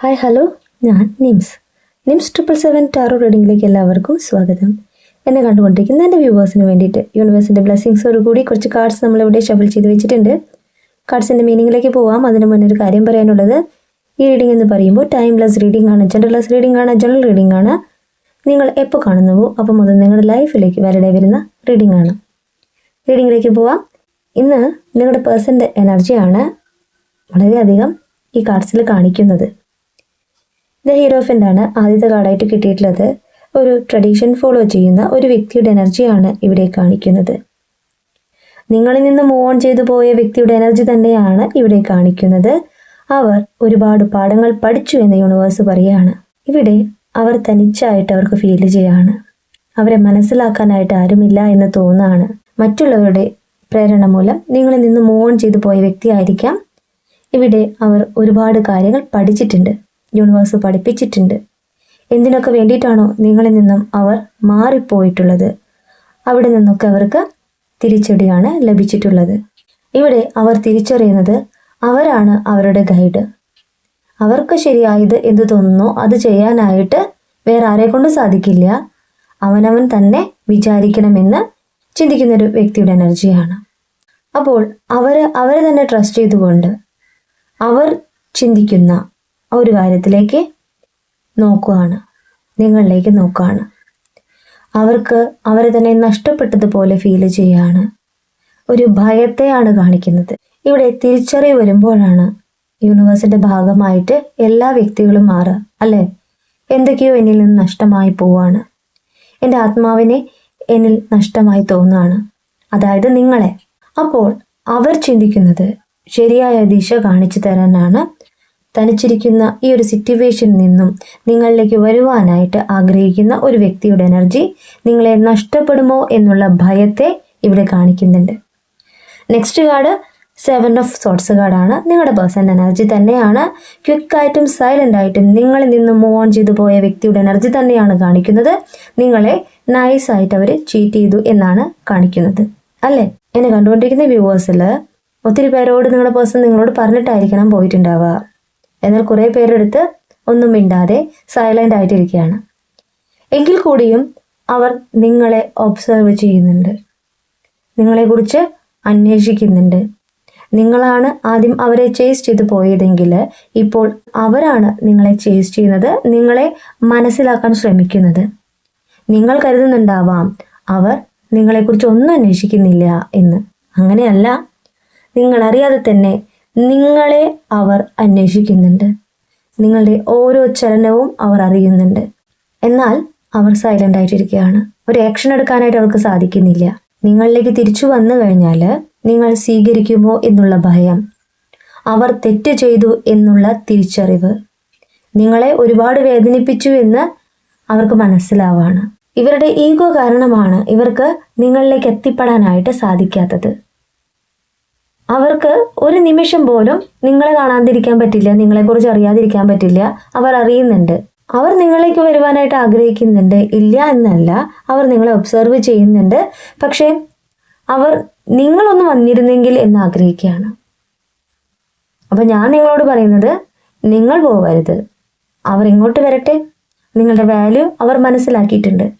Hi hello ഞാൻ Nims. Nims triple seven tarot റീഡിങ്ങിലേക്ക് എല്ലാവർക്കും സ്വാഗതം. എന്നെ കണ്ടുകൊണ്ടിരിക്കുന്ന എന്റെ വ്യൂവേഴ്സിന് വേണ്ടിയിട്ട് യൂണിവേഴ്സിന്റെ ബ്ലെസ്സിങ്സോട് കൂടി കുറച്ച് കാർഡ്സ് നമ്മളിവിടെ ഷഫിൾ ചെയ്ത് വെച്ചിട്ടുണ്ട്. കാർഡ്സിന്റെ മീനിങ്ങിലേക്ക് പോവാം. അതിന് മുന്നേ ഒരു കാര്യം പറയാനുള്ളത്. ഈ റീഡിംഗ് എന്ന് പറയുമ്പോൾ ടൈംലെസ് റീഡിംഗ് ആണ് ജനറൽലെസ് റീഡിംഗ് ആണ് ജനറൽ റീഡിംഗ് ആണ്. നിങ്ങൾ എപ്പോൾ കാണുന്നുവോ അപ്പം മുതൽ നിങ്ങളുടെ ലൈഫിലേക്ക് വാലിഡായി വരുന്ന റീഡിംഗ് ആണ്. റീഡിങ്ങിലേക്ക് പോവാം. ഇന്ന് നിങ്ങളുടെ പേഴ്സന്റെ എനർജിയാണ് വളരെയധികം ഈ കാർഡ്സിൽ കാണിക്കുന്നത്. ദ ഹീറോ ആണ് ആദ്യത്തെ കാർഡായിട്ട് കിട്ടിയിട്ടുള്ളത്. ഒരു ട്രഡീഷൻ ഫോളോ ചെയ്യുന്ന ഒരു വ്യക്തിയുടെ എനർജിയാണ് ഇവിടെ കാണിക്കുന്നത്. നിങ്ങളിൽ നിന്ന് മൂവ് ഓൺ ചെയ്തു പോയ വ്യക്തിയുടെ എനർജി തന്നെയാണ് ഇവിടെ കാണിക്കുന്നത്. അവർ ഒരുപാട് പാഠങ്ങൾ പഠിച്ചു എന്ന് യൂണിവേഴ്സ് പറയുകയാണ് ഇവിടെ അവർ തനിച്ചായിട്ട് അവർക്ക് ഫീൽ ചെയ്യാണ്. അവരെ മനസ്സിലാക്കാനായിട്ട് ആരുമില്ല എന്ന് തോന്നുകയാണ് മറ്റുള്ളവരുടെ പ്രേരണ മൂലം നിങ്ങളിൽ നിന്ന് മൂവ് ഓൺ ചെയ്തു പോയ വ്യക്തിയായിരിക്കാം ഇവിടെ അവർ ഒരുപാട് കാര്യങ്ങൾ പഠിച്ചിട്ടുണ്ട്. യൂണിവേഴ്സ് പഠിപ്പിച്ചിട്ടുണ്ട്. എന്തിനൊക്കെ വേണ്ടിയിട്ടാണോ നിങ്ങളിൽ നിന്നും അവർ മാറിപ്പോയിട്ടുള്ളത്? അവിടെ നിന്നൊക്കെ അവർക്ക് തിരിച്ചടിയാണ് ലഭിച്ചിട്ടുള്ളത്. ഇവിടെ അവർ തിരിച്ചറിയുന്നത് അവരാണ് അവരുടെ ഗൈഡ് അവർക്ക് ശരിയായത് എന്ത് തോന്നുന്നോ അത് ചെയ്യാനായിട്ട് വേറെ ആരെ കൊണ്ട് സാധിക്കില്ല. അവനവൻ തന്നെ വിചാരിക്കണമെന്ന് ചിന്തിക്കുന്ന ഒരു വ്യക്തിയുടെ എനർജിയാണ്. അപ്പോൾ അവർ അവരെ തന്നെ ട്രസ്റ്റ് ചെയ്തുകൊണ്ട് അവർ ചിന്തിക്കുന്ന ഒരു കാര്യത്തിലേക്ക് നോക്കുകയാണ് നിങ്ങളിലേക്ക് നോക്കുകയാണ് അവർക്ക് അവരെ തന്നെ നഷ്ടപ്പെട്ടതുപോലെ ഫീൽ ചെയ്യാണ്. ഒരു ഭയത്തെയാണ് കാണിക്കുന്നത്. ഇവിടെ തിരിച്ചറിവ് വരുമ്പോഴാണ് യൂണിവേഴ്സിന്റെ ഭാഗമായിട്ട് എല്ലാ വ്യക്തികളും മാറുക അല്ലേ? എന്തൊക്കെയോ എന്നിൽ നിന്ന് നഷ്ടമായി പോവാണ്. എന്റെ ആത്മാവിനെ എന്നിൽ നഷ്ടമായി തോന്നുകയാണ് അതായത് നിങ്ങളെ. അപ്പോൾ അവർ ചിന്തിക്കുന്നത് ശരിയായ ദിശ കാണിച്ചു തരാനാണ് തനിച്ചിരിക്കുന്ന ഈ ഒരു സിറ്റുവേഷനിൽ നിന്നും നിങ്ങളിലേക്ക് വരുവാനായിട്ട് ആഗ്രഹിക്കുന്ന ഒരു വ്യക്തിയുടെ എനർജി നിങ്ങളെ നഷ്ടപ്പെടുമോ എന്നുള്ള ഭയത്തെ ഇവിടെ കാണിക്കുന്നുണ്ട്. Next card seven of swords കാർഡാണ് നിങ്ങളുടെ പേഴ്സൺ എനർജി തന്നെയാണ്. ക്വിക്കായിട്ടും സൈലന്റ് ആയിട്ടും നിങ്ങളിൽ നിന്ന് മൂവ് ഓൺ ചെയ്തു പോയ വ്യക്തിയുടെ എനർജി തന്നെയാണ് കാണിക്കുന്നത്. നിങ്ങളെ നൈസായിട്ട് അവർ ചീറ്റ് ചെയ്തു എന്നാണ് കാണിക്കുന്നത്. അല്ലേ? എന്നെ കണ്ടുകൊണ്ടിരിക്കുന്ന വ്യൂവേഴ്സിൽ ഒത്തിരി പേരോട് നിങ്ങളുടെ പേഴ്സൺ നിങ്ങളോട് പറഞ്ഞിട്ടായിരിക്കണം പോയിട്ടുണ്ടാവുക. എന്നാൽ കുറേ പേരെടുത്ത് ഒന്നും മിണ്ടാതെ സൈലന്റ് ആയിട്ടിരിക്കുകയാണ്. എങ്കിൽ കൂടിയും അവർ നിങ്ങളെ ഒബ്സർവ് ചെയ്യുന്നുണ്ട്. നിങ്ങളെക്കുറിച്ച് അന്വേഷിക്കുന്നുണ്ട്. നിങ്ങളാണ് ആദ്യം അവരെ ചേസ് ചെയ്ത് പോയതെങ്കിൽ ഇപ്പോൾ അവരാണ് നിങ്ങളെ ചേസ് ചെയ്യുന്നത് നിങ്ങളെ മനസ്സിലാക്കാൻ ശ്രമിക്കുന്നത്. നിങ്ങൾ കരുതുന്നുണ്ടാവാം അവർ നിങ്ങളെക്കുറിച്ച് ഒന്നും അന്വേഷിക്കുന്നില്ല എന്ന്. അങ്ങനെയല്ല. നിങ്ങളറിയാതെ തന്നെ നിങ്ങളെ അവർ അന്വേഷിക്കുന്നുണ്ട്. നിങ്ങളുടെ ഓരോ ചലനവും അവർ അറിയുന്നുണ്ട്. എന്നാൽ അവർ സൈലന്റ് ആയിട്ടിരിക്കുകയാണ്. ഒരു ആക്ഷൻ എടുക്കാനായിട്ട് അവർക്ക് സാധിക്കുന്നില്ല. നിങ്ങളിലേക്ക് തിരിച്ചു വന്നു കഴിഞ്ഞാൽ നിങ്ങൾ സ്വീകരിക്കുമോ എന്നുള്ള ഭയം. അവർ തെറ്റ് ചെയ്തു എന്നുള്ള തിരിച്ചറിവ്. നിങ്ങളെ ഒരുപാട് വേദനിപ്പിച്ചു എന്ന് അവർക്ക് മനസ്സിലാവാണ്. ഇവരുടെ ഈഗോ കാരണമാണ് ഇവർക്ക് നിങ്ങളിലേക്ക് എത്തിപ്പെടാനായിട്ട് സാധിക്കാത്തത്. അവർക്ക് ഒരു നിമിഷം പോലും നിങ്ങളെ കാണാതിരിക്കാൻ പറ്റില്ല നിങ്ങളെക്കുറിച്ച് അറിയാതിരിക്കാൻ പറ്റില്ല. അവർ അറിയുന്നുണ്ട്. അവർ നിങ്ങളേക്ക് വരുവാനായിട്ട് ആഗ്രഹിക്കുന്നുണ്ട്. ഇല്ല എന്നല്ല അവർ നിങ്ങളെ ഒബ്സർവ് ചെയ്യുന്നുണ്ട്. പക്ഷേ അവർ നിങ്ങളൊന്ന് വന്നിരുന്നെങ്കിൽ എന്ന് ആഗ്രഹിക്കുകയാണ്. അപ്പം ഞാൻ നിങ്ങളോട് പറയുന്നത് നിങ്ങൾ പോകരുത് അവർ ഇങ്ങോട്ട് വരട്ടെ. നിങ്ങളുടെ വാല്യൂ അവർ മനസ്സിലാക്കിയിട്ടുണ്ട്.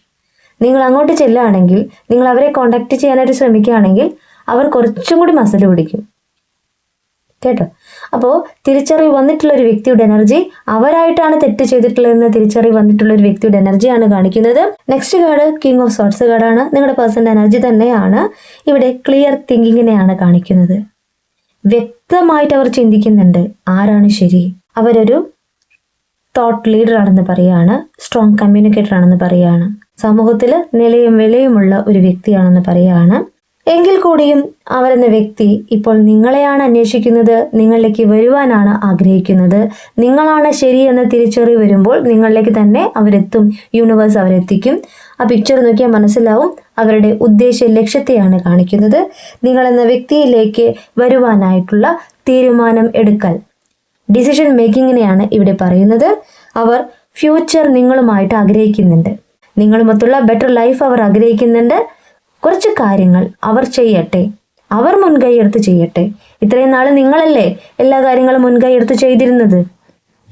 നിങ്ങൾ അങ്ങോട്ട് ചെല്ലുകയാണെങ്കിൽ നിങ്ങൾ അവരെ കോണ്ടാക്ട് ചെയ്യാനായിട്ട് ശ്രമിക്കുകയാണെങ്കിൽ അവർ കുറച്ചും കൂടി മസിൽ പിടിക്കും. കേട്ടോ? അപ്പോൾ തിരിച്ചറിവ് വന്നിട്ടുള്ള ഒരു വ്യക്തിയുടെ എനർജി അവരായിട്ടാണ് തെറ്റ് ചെയ്തിട്ടുള്ളതെന്ന് തിരിച്ചറിവ് വന്നിട്ടുള്ള ഒരു വ്യക്തിയുടെ എനർജിയാണ് കാണിക്കുന്നത്. Next card king of swords കാർഡാണ് നിങ്ങളുടെ പേഴ്സന്റെ എനർജി തന്നെയാണ്. ഇവിടെ ക്ലിയർ തിങ്കിങ്ങിനെയാണ് കാണിക്കുന്നത്. വ്യക്തമായിട്ട് അവർ ചിന്തിക്കുന്നുണ്ട്. ആരാണ് ശരി? അവരൊരു തോട്ട് ലീഡർ ആണെന്ന് പറയാണ്. സ്ട്രോങ് കമ്മ്യൂണിക്കേറ്റർ ആണെന്ന് പറയാണ്. സമൂഹത്തിൽ നിലയും വിലയുമുള്ള ഒരു വ്യക്തിയാണെന്ന് പറയാണ്. എങ്കിൽ കൂടിയും അവരെന്ന വ്യക്തി ഇപ്പോൾ നിങ്ങളെയാണ് അന്വേഷിക്കുന്നത് നിങ്ങളിലേക്ക് വരുവാനാണ് ആഗ്രഹിക്കുന്നത്. നിങ്ങളാണ് ശരി എന്ന തിരിച്ചറി വരുമ്പോൾ നിങ്ങളിലേക്ക് തന്നെ അവരെത്തും യൂണിവേഴ്സ് അവരെത്തിക്കും. ആ പിക്ചർ നോക്കിയാൽ മനസ്സിലാവും അവരുടെ ഉദ്ദേശ ലക്ഷ്യത്തെയാണ് കാണിക്കുന്നത്. നിങ്ങളെന്ന വ്യക്തിയിലേക്ക് വരുവാനായിട്ടുള്ള തീരുമാനം എടുക്കൽ ഡിസിഷൻ മേക്കിങ്ങിനെയാണ് ഇവിടെ പറയുന്നത്. അവർ ഫ്യൂച്ചർ നിങ്ങളുമായിട്ട് ആഗ്രഹിക്കുന്നുണ്ട്. നിങ്ങളുമൊത്തുള്ള ബെറ്റർ ലൈഫ് അവർ ആഗ്രഹിക്കുന്നുണ്ട്. കുറച്ച് കാര്യങ്ങൾ അവർ ചെയ്യട്ടെ. അവർ മുൻകൈ എടുത്ത് ചെയ്യട്ടെ. ഇത്രയും നാൾ നിങ്ങളല്ലേ എല്ലാ കാര്യങ്ങളും മുൻകൈ എടുത്ത് ചെയ്തിരുന്നത്?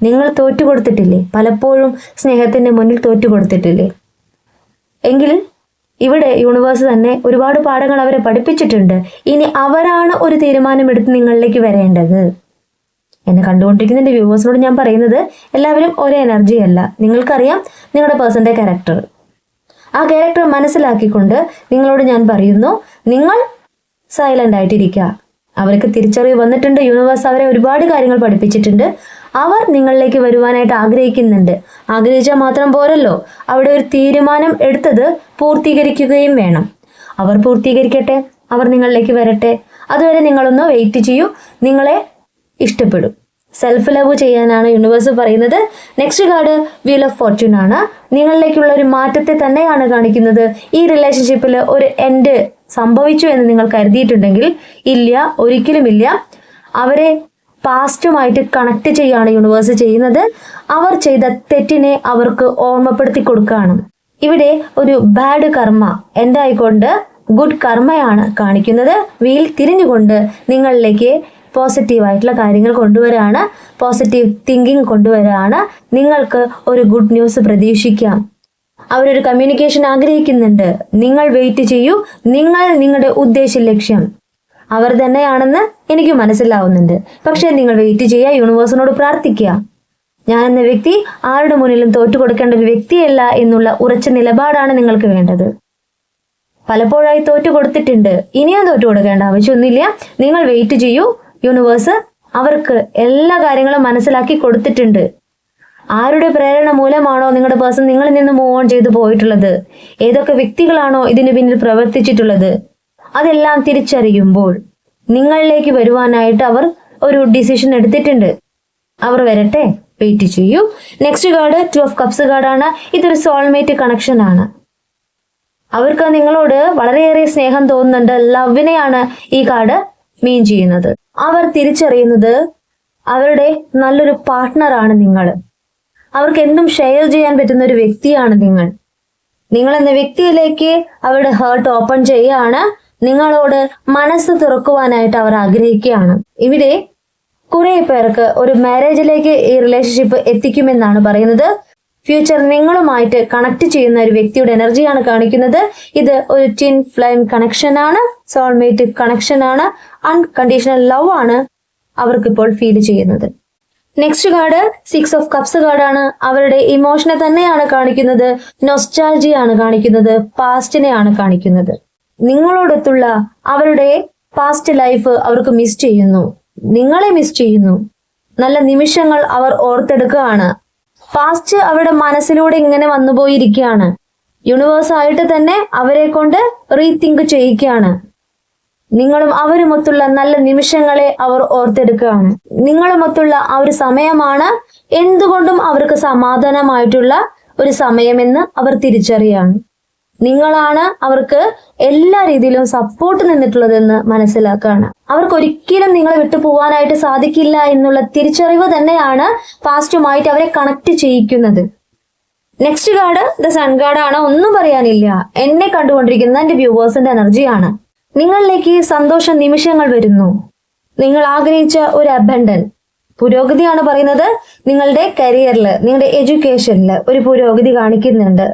നിങ്ങൾ തോറ്റു കൊടുത്തിട്ടില്ലേ? പലപ്പോഴും സ്നേഹത്തിന്റെ മുന്നിൽ തോറ്റു കൊടുത്തിട്ടില്ലേ? എങ്കിൽ ഇവിടെ യൂണിവേഴ്സ് തന്നെ ഒരുപാട് പാഠങ്ങൾ അവരെ പഠിപ്പിച്ചിട്ടുണ്ട്. ഇനി അവരാണ് ഒരു തീരുമാനമെടുത്ത് നിങ്ങളിലേക്ക് വരേണ്ടത്. എന്നെ കണ്ടുകൊണ്ടിരിക്കുന്ന എന്റെ വ്യൂവേഴ്സിനോട് ഞാൻ പറയുന്നത് എല്ലാവരും ഒരേ എനർജി അല്ല. നിങ്ങൾക്കറിയാം നിങ്ങളുടെ പേഴ്സന്റെ ക്യാരക്ടർ ആ ക്യാരക്ടർ മനസ്സിലാക്കിക്കൊണ്ട് നിങ്ങളോട് ഞാൻ പറയുന്നു നിങ്ങൾ സൈലന്റ് ആയിട്ടിരിക്കുക. അവർക്ക് തിരിച്ചറിവ് വന്നിട്ടുണ്ട് യൂണിവേഴ്സ് അവരെ ഒരുപാട് കാര്യങ്ങൾ പഠിപ്പിച്ചിട്ടുണ്ട്. അവർ നിങ്ങളിലേക്ക് വരുവാനായിട്ട് ആഗ്രഹിക്കുന്നുണ്ട്. ആഗ്രഹിച്ചാൽ മാത്രം പോരല്ലോ. അവിടെ ഒരു തീരുമാനം എടുത്തത് പൂർത്തീകരിക്കുകയും വേണം. അവർ പൂർത്തീകരിക്കട്ടെ അവർ നിങ്ങളിലേക്ക് വരട്ടെ. അതുവരെ നിങ്ങളൊന്ന് വെയിറ്റ് ചെയ്യൂ. നിങ്ങളെ ഇഷ്ടപ്പെടും. സെൽഫ് ലവ് ചെയ്യാനാണ് യൂണിവേഴ്സ് പറയുന്നത്. Next card wheel of fortune ആണ്. നിങ്ങളിലേക്കുള്ള ഒരു മാറ്റത്തെ തന്നെയാണ് കാണിക്കുന്നത്. ഈ റിലേഷൻഷിപ്പിൽ ഒരു എൻഡ് സംഭവിച്ചു എന്ന് നിങ്ങൾ കരുതിയിട്ടുണ്ടെങ്കിൽ ഇല്ല ഒരിക്കലുമില്ല അവരെ പാസ്റ്റുമായിട്ട് കണക്ട് ചെയ്യാണ് യൂണിവേഴ്സ് ചെയ്യുന്നത്. അവർ ചെയ്ത തെറ്റിനെ അവർക്ക് ഓർമ്മപ്പെടുത്തി കൊടുക്കുകയാണ്. ഇവിടെ ഒരു ബാഡ് കർമ്മ എൻഡായിക്കൊണ്ട് ഗുഡ് കർമ്മയാണ് കാണിക്കുന്നത്. വീൽ തിരിഞ്ഞുകൊണ്ട് നിങ്ങളിലേക്ക് പോസിറ്റീവ് ആയിട്ടുള്ള കാര്യങ്ങൾ കൊണ്ടുവരാണ് പോസിറ്റീവ് തിങ്കിങ് കൊണ്ടുവരാണ്. നിങ്ങൾക്ക് ഒരു ഗുഡ് ന്യൂസ് പ്രതീക്ഷിക്കാം. അവരൊരു കമ്മ്യൂണിക്കേഷൻ ആഗ്രഹിക്കുന്നുണ്ട്. നിങ്ങൾ വെയിറ്റ് ചെയ്യൂ. നിങ്ങൾ നിങ്ങളുടെ ഉദ്ദേശ ലക്ഷ്യം. അവർ തന്നെയാണെന്ന് എനിക്ക് മനസ്സിലാവുന്നുണ്ട്. പക്ഷേ നിങ്ങൾ വെയിറ്റ് ചെയ്യുക യൂണിവേഴ്സിനോട് പ്രാർത്ഥിക്കുക. ഞാൻ എന്ന വ്യക്തി ആരുടെ മുന്നിലും തോറ്റു കൊടുക്കേണ്ട ഒരു വ്യക്തിയല്ല എന്നുള്ള ഉറച്ച നിലപാടാണ് നിങ്ങൾക്ക് വേണ്ടത്. പലപ്പോഴായി തോറ്റു കൊടുത്തിട്ടുണ്ട്. ഇനിയും തോറ്റു കൊടുക്കേണ്ട ആവശ്യമൊന്നുമില്ല. നിങ്ങൾ വെയിറ്റ് ചെയ്യൂ. യൂണിവേഴ്സ് അവർക്ക് എല്ലാ കാര്യങ്ങളും മനസ്സിലാക്കി കൊടുത്തിട്ടുണ്ട്. ആരുടെ പ്രേരണ മൂലമാണോ നിങ്ങളുടെ പേഴ്സൺ നിങ്ങളിൽ നിന്ന് മൂവ് ഓൺ ചെയ്തു പോയിട്ടുള്ളത്? ഏതൊക്കെ വ്യക്തികളാണോ ഇതിന് പിന്നിൽ പ്രവർത്തിച്ചിട്ടുള്ളത്? അതെല്ലാം തിരിച്ചറിയുമ്പോൾ നിങ്ങളിലേക്ക് വരുവാനായിട്ട് അവർ ഒരു ഡിസിഷൻ എടുത്തിട്ടുണ്ട്. അവർ വരട്ടെ വെയിറ്റ് ചെയ്യൂ. Next card two of cups കാർഡാണ് ഇതൊരു സോൾമേറ്റ് കണക്ഷൻ ആണ്. അവർക്ക് നിങ്ങളോട് വളരെയേറെ സ്നേഹം തോന്നുന്നുണ്ട്. ലവിനെയാണ് ഈ കാർഡ് മീൻ ചെയ്യുന്നത്. അവർ തിരിച്ചറിയുന്നത് അവരുടെ നല്ലൊരു പാർട്ട്ണറാണ് നിങ്ങൾ. അവർക്ക് എന്തും ഷെയർ ചെയ്യാൻ പറ്റുന്ന ഒരു വ്യക്തിയാണ് നിങ്ങൾ. നിങ്ങൾ എന്ന വ്യക്തിയിലേക്ക് അവരുടെ ഹേർട്ട് ഓപ്പൺ ചെയ്യുകയാണ് നിങ്ങളോട് മനസ്സ് തുറക്കുവാനായിട്ട് അവർ ആഗ്രഹിക്കുകയാണ്. ഇവിടെ കുറെ പേർക്ക് ഒരു മാരേജിലേക്ക് ഈ റിലേഷൻഷിപ്പ് എത്തിക്കുമെന്നാണ് പറയുന്നത്. ഫ്യൂച്ചർ നിങ്ങളുമായിട്ട് കണക്ട് ചെയ്യുന്ന ഒരു വ്യക്തിയുടെ എനർജിയാണ് കാണിക്കുന്നത്. ഇത് ഒരു ടിൻ ഫ്ലെയിം കണക്ഷൻ ആണ്. സോൾമേറ്റ് കണക്ഷൻ ആണ്. അൺകണ്ടീഷണൽ ലവ് ആണ് അവർക്കിപ്പോൾ ഫീൽ ചെയ്യുന്നത്. Next card six of cups കാർഡാണ് അവരുടെ ഇമോഷനെ തന്നെയാണ് കാണിക്കുന്നത്. നൊസ്റ്റാൾജിയാണ് കാണിക്കുന്നത്. പാസ്റ്റിനെയാണ് കാണിക്കുന്നത്. നിങ്ങളോടൊത്തുള്ള അവരുടെ പാസ്റ്റ് ലൈഫ് അവർക്ക് മിസ് ചെയ്യുന്നു. നിങ്ങളെ മിസ് ചെയ്യുന്നു. നല്ല നിമിഷങ്ങൾ അവർ ഓർത്തെടുക്കുകയാണ്. പാസ്റ്റ് അവരുടെ മനസ്സിലൂടെ ഇങ്ങനെ വന്നുപോയിരിക്കുകയാണ് യൂണിവേഴ്സ് ആയിട്ട് തന്നെ അവരെ കൊണ്ട് റീതിങ്ക് ചെയ്യിക്കുകയാണ് നിങ്ങളും അവരുമൊത്തുള്ള നല്ല നിമിഷങ്ങളെ അവർ ഓർത്തെടുക്കുകയാണ്. നിങ്ങളുമൊത്തുള്ള ആ ഒരു സമയമാണ് എന്തുകൊണ്ടും അവർക്ക് സമാധാനമായിട്ടുള്ള ഒരു സമയമെന്ന് അവർ തിരിച്ചറിയാണ്. നിങ്ങളാണ് അവർക്ക് എല്ലാ രീതിയിലും സപ്പോർട്ട് നിന്നിട്ടുള്ളതെന്ന് മനസ്സിലാക്കുകയാണ്. അവർക്ക് ഒരിക്കലും നിങ്ങളെ വിട്ടു പോകാനായിട്ട് സാധിക്കില്ല എന്നുള്ള തിരിച്ചറിവ് തന്നെയാണ് പാസ്റ്റുമായിട്ട് അവരെ കണക്ട് ചെയ്യിക്കുന്നത്. നെക്സ്റ്റ് കാർഡ് ദ സൺ ആണ്. ഒന്നും പറയാനില്ല. എന്നെ കണ്ടുകൊണ്ടിരിക്കുന്ന എന്റെ വ്യൂവേഴ്സിന്റെ എനർജിയാണ്. നിങ്ങളിലേക്ക് സന്തോഷ നിമിഷങ്ങൾ വരുന്നു. നിങ്ങൾ ആഗ്രഹിച്ച ഒരു അബണ്ടൻ പുരോഗതിയാണ് പറയുന്നത് നിങ്ങളുടെ കരിയറിൽ നിങ്ങളുടെ എഡ്യൂക്കേഷനിൽ ഒരു പുരോഗതി കാണിക്കുന്നുണ്ട്.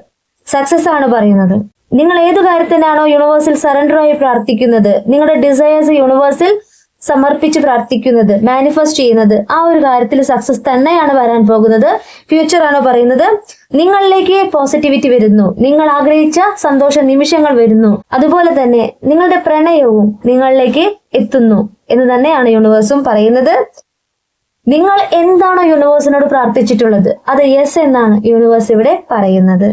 സക്സസ് ആണ് പറയുന്നത്. നിങ്ങൾ ഏത് കാര്യത്തിനാണോ യൂണിവേഴ്സിൽ സറണ്ടറായി പ്രാർത്ഥിക്കുന്നത് നിങ്ങളുടെ ഡിസയേഴ്സ് യൂണിവേഴ്സിൽ സമർപ്പിച്ച് പ്രാർത്ഥിക്കുന്നത് മാനിഫെസ്റ്റ് ചെയ്യുന്നത് ആ ഒരു കാര്യത്തിൽ സക്സസ് തന്നെയാണ് വരാൻ പോകുന്നത്. ഫ്യൂച്ചർ ആണ് പറയുന്നത്? നിങ്ങളിലേക്ക് പോസിറ്റിവിറ്റി വരുന്നു. നിങ്ങൾ ആഗ്രഹിച്ച സന്തോഷ നിമിഷങ്ങൾ വരുന്നു. അതുപോലെ തന്നെ നിങ്ങളുടെ പ്രണയവും നിങ്ങളിലേക്ക് എത്തുന്നു എന്ന് തന്നെയാണ് യൂണിവേഴ്സും പറയുന്നത്. നിങ്ങൾ എന്താണോ യൂണിവേഴ്സിനോട് പ്രാർത്ഥിച്ചിട്ടുള്ളത്? അത് യെസ് എന്നാണ് യൂണിവേഴ്സ് ഇവിടെ പറയുന്നത്.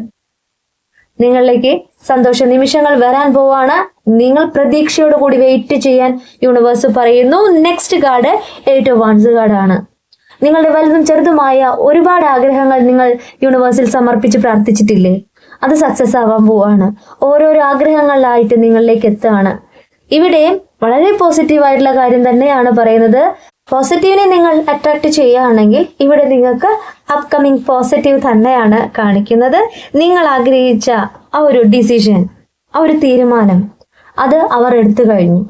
നിങ്ങളിലേക്ക് സന്തോഷ നിമിഷങ്ങൾ വരാൻ പോവാണ്. നിങ്ങൾ പ്രതീക്ഷയോട് കൂടി വെയിറ്റ് ചെയ്യാൻ യൂണിവേഴ്സ് പറയുന്നു. Next card eight of wands കാർഡാണ് നിങ്ങളുടെ വലുതും ചെറുതുമായ ഒരുപാട് ആഗ്രഹങ്ങൾ നിങ്ങൾ യൂണിവേഴ്സിൽ സമർപ്പിച്ച് പ്രാർത്ഥിച്ചിട്ടില്ലേ? അത് സക്സസ് ആവാൻ പോവാണ്. ഓരോരോ ആഗ്രഹങ്ങളിലായിട്ട് നിങ്ങളിലേക്ക് എത്തുകയാണ്. ഇവിടെ വളരെ പോസിറ്റീവ് ആയിട്ടുള്ള കാര്യം തന്നെയാണ് പറയുന്നത്. പോസിറ്റീവിനെ നിങ്ങൾ അട്രാക്ട് ചെയ്യുകയാണെങ്കിൽ ഇവിടെ നിങ്ങൾക്ക് അപ്കമിങ് പോസിറ്റീവ് തന്നെയാണ് കാണിക്കുന്നത്. നിങ്ങൾ ആഗ്രഹിച്ച ആ ഒരു ഡിസിഷൻ ആ ഒരു തീരുമാനം അത് അവർ എടുത്തു കഴിഞ്ഞു.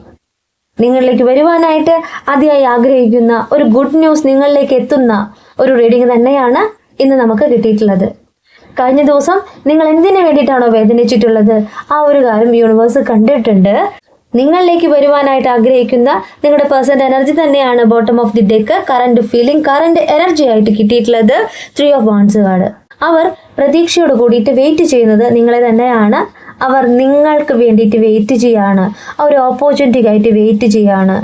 നിങ്ങളിലേക്ക് വരുവാനായിട്ട് അതിയായി ആഗ്രഹിക്കുന്ന ഒരു ഗുഡ് ന്യൂസ് നിങ്ങളിലേക്ക് എത്തുന്ന ഒരു റീഡിംഗ് തന്നെയാണ് ഇന്ന് നമുക്ക് കിട്ടിയിട്ടുള്ളത്. കഴിഞ്ഞ ദിവസം നിങ്ങൾ എന്തിനു വേണ്ടിയിട്ടാണോ വേദനിച്ചിട്ടുള്ളത്? ആ ഒരു കാര്യം യൂണിവേഴ്സ് കണ്ടിട്ടുണ്ട്. നിങ്ങളിലേക്ക് വരുവാനായിട്ട് ആഗ്രഹിക്കുന്ന നിങ്ങളുടെ പേഴ്സണൽ എനർജി തന്നെയാണ് bottom of the deck. Current feeling current energy ആയിട്ട് കിട്ടിയിട്ടുള്ളത് ത്രീ ഓഫ് വാൺസ് കാർഡ് അവർ പ്രതീക്ഷയോട് കൂടിയിട്ട് വെയിറ്റ് ചെയ്യുന്നത് നിങ്ങളെ തന്നെയാണ്. അവർ നിങ്ങൾക്ക് വേണ്ടിയിട്ട് വെയിറ്റ് ചെയ്യാണ്. ഒരു ഓപ്പർച്യൂണിറ്റിക്കായിട്ട് വെയിറ്റ് ചെയ്യാണ്.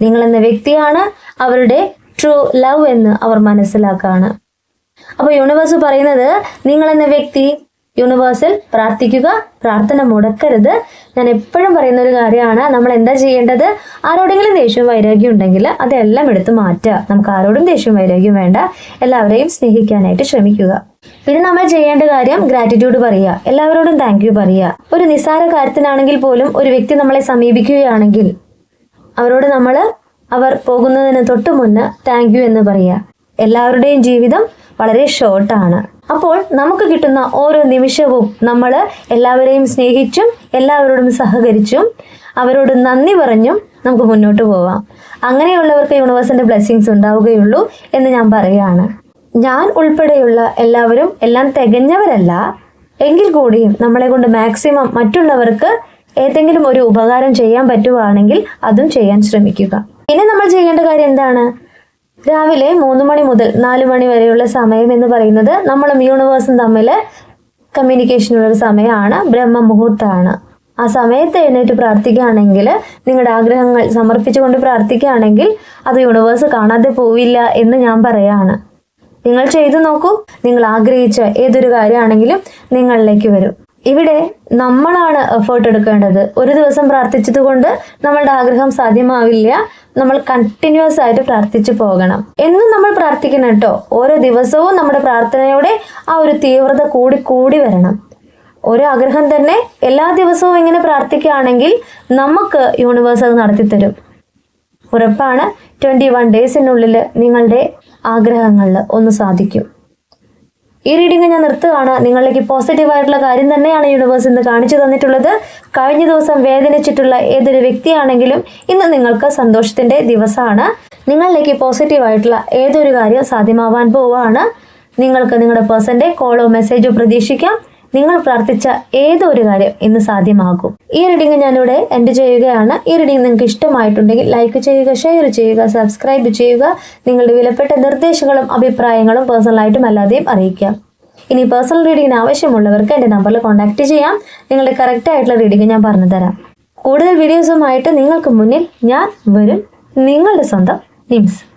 നിങ്ങളെന്ന വ്യക്തിയാണ് അവരുടെ ട്രൂ ലവ് എന്ന് അവർ മനസ്സിലാക്കാണ്. അപ്പോൾ യൂണിവേഴ്സ് പറയുന്നത് നിങ്ങളെന്ന വ്യക്തി യൂണിവേഴ്സിൽ പ്രാർത്ഥിക്കുക പ്രാർത്ഥന മുടക്കരുത്. ഞാൻ എപ്പോഴും പറയുന്ന ഒരു കാര്യമാണ് നമ്മൾ എന്താ ചെയ്യേണ്ടത്? ആരോടെങ്കിലും ദേഷ്യവും വൈരാഗ്യം ഉണ്ടെങ്കിൽ അതെല്ലാം എടുത്ത് മാറ്റുക. നമുക്ക് ആരോടും ദേഷ്യവും വൈരാഗ്യം വേണ്ട. എല്ലാവരെയും സ്നേഹിക്കാനായിട്ട് ശ്രമിക്കുക. പിന്നെ നമ്മൾ ചെയ്യേണ്ട കാര്യം ഗ്രാറ്റിറ്റ്യൂഡ് പറയുക. എല്ലാവരോടും താങ്ക് യു പറയുക. ഒരു നിസ്സാര കാര്യത്തിനാണെങ്കിൽ പോലും ഒരു വ്യക്തി നമ്മളെ സമീപിക്കുകയാണെങ്കിൽ അവരോട് നമ്മൾ അവർ പോകുന്നതിന് തൊട്ട് മുന്നേ താങ്ക് യു എന്ന് പറയുക. എല്ലാവരുടെയും ജീവിതം വളരെ ഷോർട്ടാണ് അപ്പോൾ നമുക്ക് കിട്ടുന്ന ഓരോ നിമിഷവും നമ്മൾ എല്ലാവരെയും സ്നേഹിച്ചും എല്ലാവരോടും സഹകരിച്ചും അവരോട് നന്ദി പറഞ്ഞും നമുക്ക് മുന്നോട്ട് പോവാം. അങ്ങനെയുള്ളവർക്ക് യൂണിവേഴ്സിന്റെ ബ്ലെസ്സിങ്സ് ഉണ്ടാവുകയുള്ളൂ എന്ന് ഞാൻ പറയുകയാണ്. ഞാൻ ഉൾപ്പെടെയുള്ള എല്ലാവരും എല്ലാം തികഞ്ഞവരല്ല. എങ്കിൽ കൂടിയും നമ്മളെ കൊണ്ട് മാക്സിമം മറ്റുള്ളവർക്ക് ഏതെങ്കിലും ഒരു ഉപകാരം ചെയ്യാൻ പറ്റുവാണെങ്കിൽ അതും ചെയ്യാൻ ശ്രമിക്കുക. ഇനി നമ്മൾ ചെയ്യേണ്ട കാര്യം എന്താണ്? രാവിലെ മൂന്ന് മണി മുതൽ നാല് മണി വരെയുള്ള സമയം എന്ന് പറയുന്നത് നമ്മളും യൂണിവേഴ്സും തമ്മിൽ കമ്മ്യൂണിക്കേഷനുള്ള ഒരു സമയമാണ് ബ്രഹ്മ മുഹൂർത്തമാണ് ആ സമയത്ത് എഴുന്നേറ്റ് പ്രാർത്ഥിക്കുകയാണെങ്കിൽ നിങ്ങളുടെ ആഗ്രഹങ്ങൾ സമർപ്പിച്ചുകൊണ്ട് പ്രാർത്ഥിക്കുകയാണെങ്കിൽ അത് യൂണിവേഴ്സ് കാണാതെ പോവില്ല എന്ന് ഞാൻ പറയാണ്. നിങ്ങൾ ചെയ്തു നോക്കൂ. നിങ്ങൾ ആഗ്രഹിച്ച ഏതൊരു കാര്യമാണെങ്കിലും നിങ്ങളിലേക്ക് വരും. ഇവിടെ നമ്മളാണ് എഫേർട്ട് എടുക്കേണ്ടത്. ഒരു ദിവസം പ്രാർത്ഥിച്ചത് കൊണ്ട് നമ്മളുടെ ആഗ്രഹം സാധ്യമാവില്ല. നമ്മൾ കണ്ടിന്യൂസ് ആയിട്ട് പ്രാർത്ഥിച്ചു പോകണം. എന്നും നമ്മൾ പ്രാർത്ഥിക്കണം കേട്ടോ. ഓരോ ദിവസവും നമ്മുടെ പ്രാർത്ഥനയുടെ ആ ഒരു തീവ്രത കൂടി കൂടി വരണം. ഒരു ആഗ്രഹം തന്നെ എല്ലാ ദിവസവും ഇങ്ങനെ പ്രാർത്ഥിക്കുകയാണെങ്കിൽ നമുക്ക് യൂണിവേഴ്സ് അത് നടത്തിത്തരും. ഉറപ്പാണ്. ട്വന്റി വൺ ഡേയ്സിനുള്ളിൽ നിങ്ങളുടെ ആഗ്രഹങ്ങളിൽ ഒന്ന് സാധിക്കും. ഈ റീഡിംഗ് ഞാൻ നിർത്തുകയാണ്. നിങ്ങളിലേക്ക് പോസിറ്റീവ് ആയിട്ടുള്ള കാര്യം തന്നെയാണ് യൂണിവേഴ്സ് ഇന്ന് കാണിച്ചു തന്നിട്ടുള്ളത്. കഴിഞ്ഞ ദിവസം വേദനിച്ചിട്ടുള്ള ഏതൊരു വ്യക്തിയാണെങ്കിലും ഇന്ന് നിങ്ങൾക്ക് സന്തോഷത്തിന്റെ ദിവസമാണ്. നിങ്ങളിലേക്ക് പോസിറ്റീവ് ആയിട്ടുള്ള ഏതൊരു കാര്യം സാധ്യമാവാൻ പോവുകയാണ് നിങ്ങൾക്ക് നിങ്ങളുടെ പേഴ്സന്റെ കോളോ മെസ്സേജോ പ്രതീക്ഷിക്കാം. നിങ്ങൾ പ്രാർത്ഥിച്ച ഏതൊരു കാര്യം ഇന്ന് സാധ്യമാകും. ഈ റീഡിംഗ് ഞാനിവിടെ എൻഡ് ചെയ്യുകയാണ്. ഈ റീഡിംഗ് നിങ്ങൾക്ക് ഇഷ്ടമായിട്ടുണ്ടെങ്കിൽ ലൈക്ക് ചെയ്യുക ഷെയർ ചെയ്യുക സബ്സ്ക്രൈബ് ചെയ്യുക നിങ്ങളുടെ വിലപ്പെട്ട നിർദ്ദേശങ്ങളും അഭിപ്രായങ്ങളും പേഴ്സണലായിട്ടും അല്ലാതെയും അറിയിക്കാം ഇനി പേഴ്സണൽ റീഡിങ്ങിന് ആവശ്യമുള്ളവർക്ക് എന്റെ നമ്പറിൽ കോൺടാക്ട് ചെയ്യാം. നിങ്ങളുടെ കറക്റ്റ് ആയിട്ടുള്ള റീഡിംഗ് ഞാൻ പറഞ്ഞു തരാം. കൂടുതൽ വീഡിയോസുമായിട്ട് നിങ്ങൾക്ക് മുന്നിൽ ഞാൻ വരും. നിങ്ങളുടെ സ്വന്തം നിംസ്.